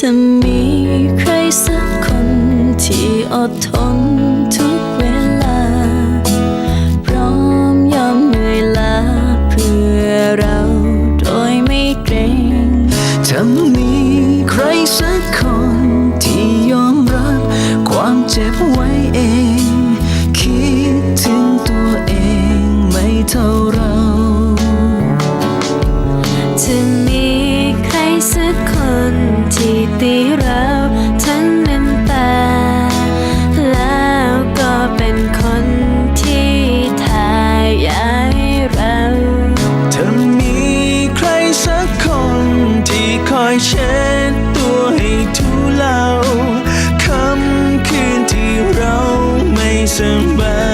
จะมีใครสักคนที่อดทนทุกเวลา พร้อมยอมเหนื่อยล้าเพื่อเราโดยไม่เกรงจะมีใครสักคนที่ยอมรับความเจ็บไว้ เช็ดตัวให้ทุเลาคำคืนที่เราไม่สบาย